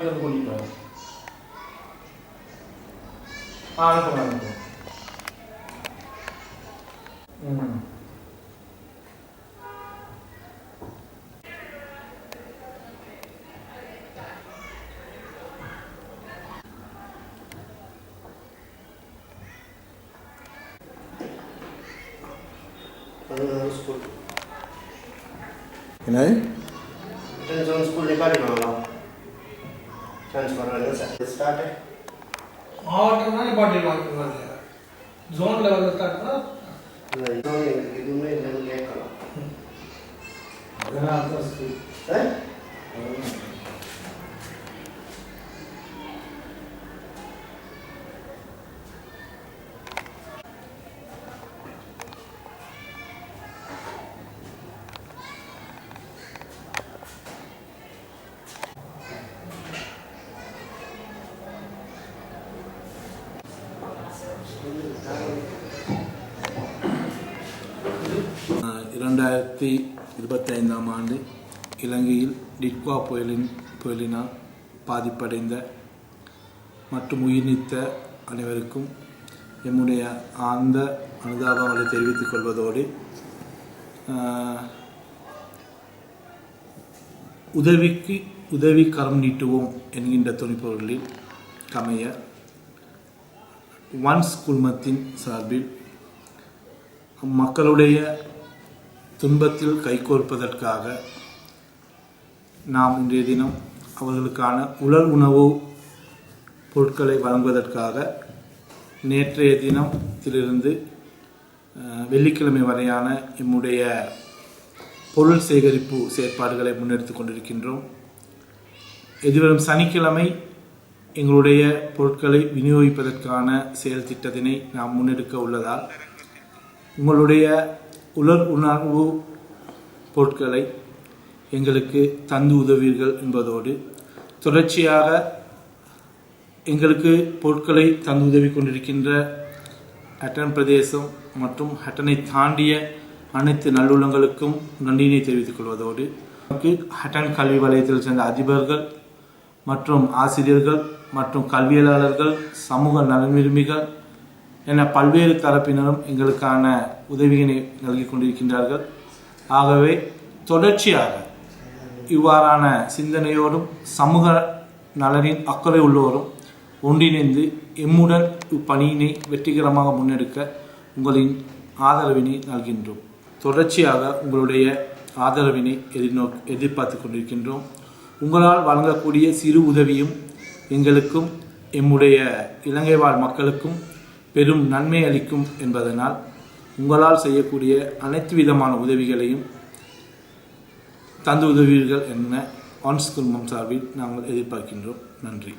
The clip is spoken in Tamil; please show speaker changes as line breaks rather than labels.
கூட்டிட்டு வாங்க. ஆ அனுப்புங்க அனுப்புங்க ம்
பதினோரு ஸ்கூல்
என்னது
டென்ஷன் ஸ்கூல் நிப்பாட்டினாங்களா ட்ரான்ஸ்ஃபர் வேணும் சார் ஸ்டார்ட்
மாவட்டம்னா நிப்பாட்டிடுவாங்க ஜோன் லெவலில் ஸ்டார்ட்னா
இல்லை இன்னும் எனக்கு எதுவுமே இல்லைன்னு கேட்கலாம்
இரண்டாயிரத்தி இருபத்தைந்தாம் ஆண்டு இலங்கையில் டிட்வா புயலின் புயலினால் பாதிப்படைந்த மற்றும் உயிர் நீத்த அனைவருக்கும் எம்முடைய ஆழ்ந்த அனுதாபங்களை தெரிவித்துக் கொள்வதோடு உதவிக்கு உதவி கரம் நீட்டுவோம் என்கின்ற துணிப்பொருளில் கமைய ஒன்ஸ் குழுமத்தின் சார்பில் மக்களுடைய துன்பத்தில் கைகோர்ப்பதற்காக நாம் இன்றைய தினம் அவர்களுக்கான உலர் உணவு பொருட்களை வழங்குவதற்காக நேற்றைய தினத்திலிருந்து வெள்ளிக்கிழமை வரையான எம்முடைய பொருள் சேகரிப்பு செயற்பாடுகளை முன்னெடுத்து கொண்டிருக்கின்றோம். எதிர்வரும் சனிக்கிழமை எங்களுடைய பொருட்களை விநியோகிப்பதற்கான செயல் திட்டத்தினை நாம் முன்னெடுக்க உள்ளதால் உங்களுடைய உலர் உணர்வு பொருட்களை எங்களுக்கு தந்து உதவீர்கள் என்பதோடு தொடர்ச்சியாக எங்களுக்கு பொருட்களை தந்து உதவி கொண்டிருக்கின்ற ஹட்டன் பிரதேசம் மற்றும் ஹட்டனை தாண்டிய அனைத்து நல்லுள்ளங்களுக்கும் நன்றியினை தெரிவித்துக் கொள்வதோடு ஹட்டன் கல்வி வலயத்தில் சேர்ந்த அதிபர்கள் மற்றும் ஆசிரியர்கள் மற்றும் கல்வியலாளர்கள் சமூக நலன் விரும்பிகள் என பல்வேறு தரப்பினரும் எங்களுக்கான உதவியினை நல்கி கொண்டிருக்கின்றார்கள். ஆகவே தொடர்ச்சியாக இவ்வாறான சிந்தனையோடும் சமூக நலனின் அக்கறை உள்ளோரும் ஒன்றிணைந்து எம்முடன் இப்பணியினை வெற்றிகரமாக முன்னெடுக்க உங்களின் ஆதரவினை நல்கின்றோம். தொடர்ச்சியாக உங்களுடைய ஆதரவினை எதிர்நோக் எதிர்பார்த்து கொண்டிருக்கின்றோம். உங்களால் வழங்கக்கூடிய சிறு உதவியும் எங்களுக்கும் எம்முடைய இலங்கை வாழ் மக்களுக்கும் பெரும் நன்மை அளிக்கும் என்பதனால் உங்களால் செய்யக்கூடிய அனைத்து விதமான உதவிகளையும் தந்து உதவீர்கள் என ஆன்ஸ் குடும்பம் சார்பில் நாங்கள் எதிர்பார்க்கின்றோம். நன்றி.